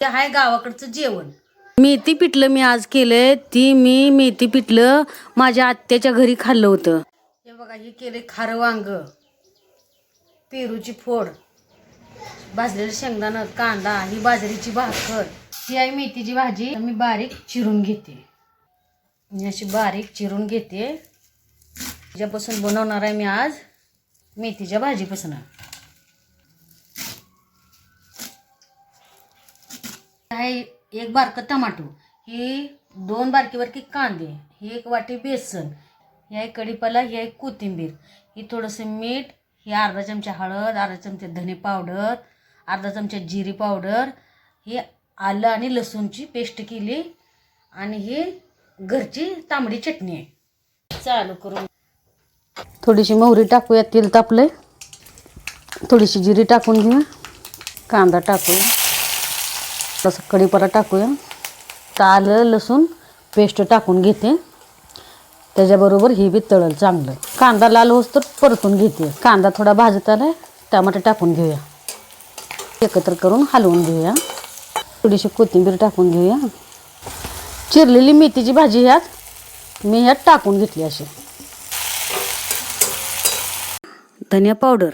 ते आहे गावाकडचं जेवण. मेथी पिठलं मी आज केलंय ती मी मेथी पिठलं माझ्या आत्याच्या घरी खाल्लं होतं. हे बघा हे केले खारं वांग पेरूची फोड भाजलेलं शेंगदाणं कांदा ही बाजरीची भाकर ही आहे मेथीची भाजी. मी बारीक चिरून घेते. मी अशी बारीक चिरून घेते. त्याच्यापासून बनवणार आहे मी आज मेथीच्या भाजीपासून. आहे एक बारकं टमाटो ही दोन बारकी बारकी कांदे ही एक वाटी बेसन ह्या आहे कढीपाला ही आहे कोथिंबीर. ही थोडंसं मीठ ही अर्धा चमचा हळद अर्धा चमचा धने पावडर अर्धा चमचा जिरी पावडर ही आलं आणि लसूणची पेस्ट केली आणि ही घरची तांबडी चटणी आहे. चालू करून. थोडीशी मोहरी टाकूया तेल तापलंय. थोडीशी जिरी टाकून घेऊया. कांदा टाकूया. तसं कढीपरा टाकूया. तर आलं लसूण पेस्ट टाकून घेते. त्याच्याबरोबर ही बी तळल चांगलं. कांदा लाल होस तर परतून घेते. कांदा थोडा भाजत आलाय टमाटर टाकून घेऊया. एकत्र करून हलवून घेऊया. थोडीशी कोथिंबीर टाकून घेऊया. चिरलेली मेथीची भाजी ह्यात मी ह्यात टाकून घेतली अशी. धनिया पावडर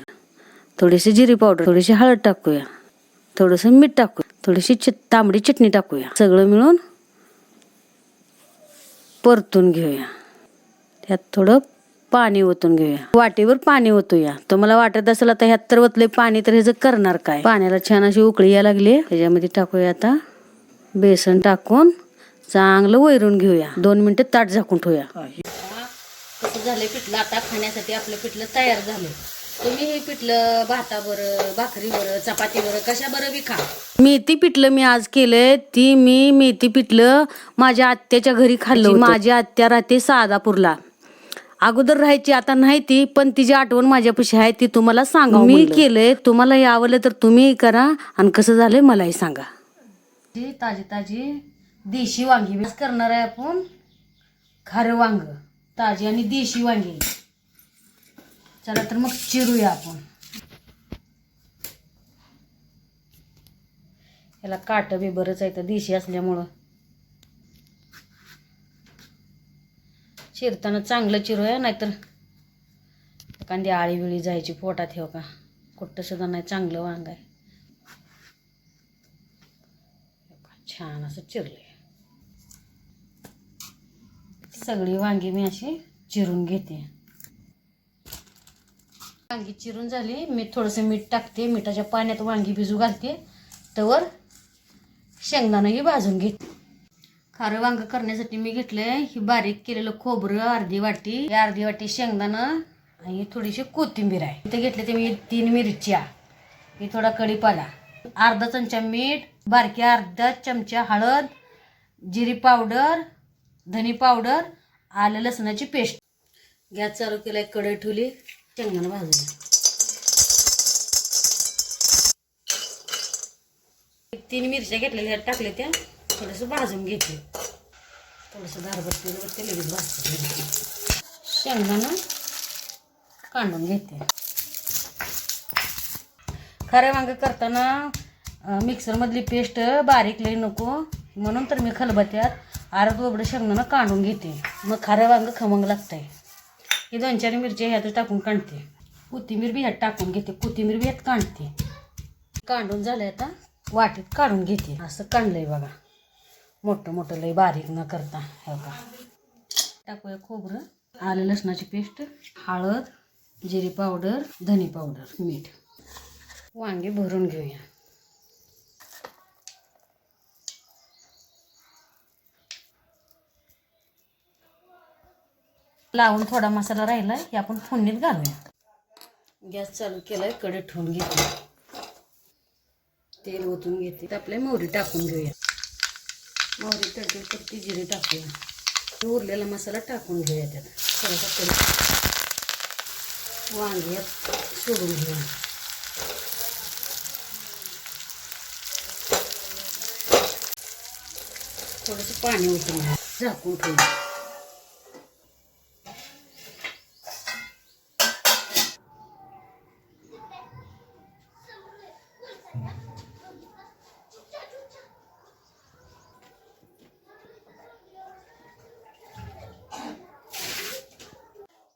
थोडीशी जिरी पावडर थोडीशी हळद टाकूया. थोडंसं मीठ टाकूया. थोडीशी चित तांबडी चटणी टाकूया. सगळं मिळून परतून घेऊया. त्यात थोडं पाणी ओतून घेऊया. वाटीवर पाणी ओतूया. तुम्हाला वाटत असेल आता ह्यात तर ओतले पाणी तर ह्याचं करणार काय? पाण्याला छान अशी उकळी या लागली. त्याच्यामध्ये टाकूया आता बेसन टाकून चांगलं वैरून घेऊया. दोन मिनिटं ताट झाकून ठेवूया. झालं पिठलं? आता खाण्यासाठी आपलं पिठलं तयार झालं तुम्ही हे पिठलं भाताबरं भाकरीबरं चपातीबरं कशा बरं बी खा. मेथी पिठलं मी आज केलंय ती मी मेथी पिठलं माझ्या आत्याच्या घरी खाल्लं. माझी आत्या राहते सादापूरला. अगोदर राहायची आता नाही ती पण तिची आठवण माझ्यापाशी आहे ती तुम्हाला सांगा मी केलंय तुम्हाला हे आवडलं तर तुम्ही करा आणि कसं झालंय मलाही सांगा. ताजी ताजी देशी वांगी. आज करणार आहे आपण खारं वांग. ताजी आणि देशी वांगी. चला तर मग चिरूया आपण. याला काट बी बरंच आहे तर देशी असल्यामुळं. चिरताना चांगलं चिरूया नाहीतर एखादी आळी बिळी जायची पोटात ठेव का कुठं सुद्धा नाही चांगलं वांग आहे. छान असं चिरले सगळी वांगी मी अशी चिरून घेते. वांगी चिरून झाली. मी थोडंसं मीठ टाकते. मिठाच्या पाण्यात वांगी भिजू घालते. तवर शेंगदाणंही भाजून घेते. खारं वांग करण्यासाठी मी घेतलंय ही बारीक केलेलं खोबरं अर्धी वाटी. अर्धी वाटी शेंगदाणं आणि थोडीशी कोथिंबीर आहे. इथे घेतले ते मी तीन मिरच्या. मी थोडा कढीपाला. अर्धा चमचा मीठ बारकी अर्धा चमचा हळद जिरी पावडर धनी पावडर आलं लसणाची पेस्ट. गॅस चालू केलाय कढई ठेवली. शेंगदाणं भाजून तीन मिरच्या घेतलेल्या ह्यात टाकल्या त्या. थोडंसं भाजून घेतले थोडंसं दारबत्तीवर ते लगेच भाजते. शेंगदाणं कांडून घेते. खरं वांग करताना मिक्सरमधली पेस्ट बारीक लई नको. म्हणून तर मी खलबत्यात अर्ध उघडं शेंगदाणं काढून घेते. मग खारं वांग खमंग लागतंय. ही दोन चार मिरच्या ह्यात टाकून काढते. कोथिंबीर बी ह्यात टाकून घेते. कोथिंबीर बी ह्यात काढते. काढून झालं आता वाटीत काढून घेते. असं काढलंय बघा. मोठं मोठं लय बारीक न करता. हे बघा. टाकूया खोबरं. आलं लसणाची पेस्ट. हळद जिरी पावडर धनी पावडर मीठ. वांगे भरून घेऊया. लावून थोडा मसाला राहिला हे आपण फोडणीत घालूया. गॅस चालू केलायकडे ठेवून घेते. तेल ओतून घेते. आपल्या मोहरी टाकून घेऊया. मोहरी टाकली तर ती जिरे टाकूया. उरलेला मसाला टाकून घेऊया त्यात. थोडासा कडे वांगे सोडून घेऊया. थोडंसं पाणी ओतून घ्या झाकून ठेवूया.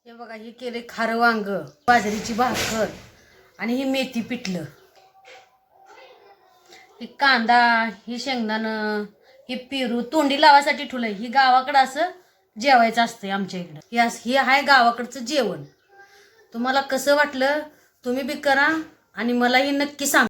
हे बघा हे केले खार वांग बाजरीची भाकर आणि ही मेथी पिटलं हे कांदा ही शेंगदाणं हे पेरू तोंडी लावासाठी ठुलं ही गावाकडं असं जेवायचं असतं आमच्या इकडं. हे असं हे आहे गावाकडचं जेवण. तुम्हाला कसं वाटलं तुम्ही बी करा आणि मलाही नक्की सांग.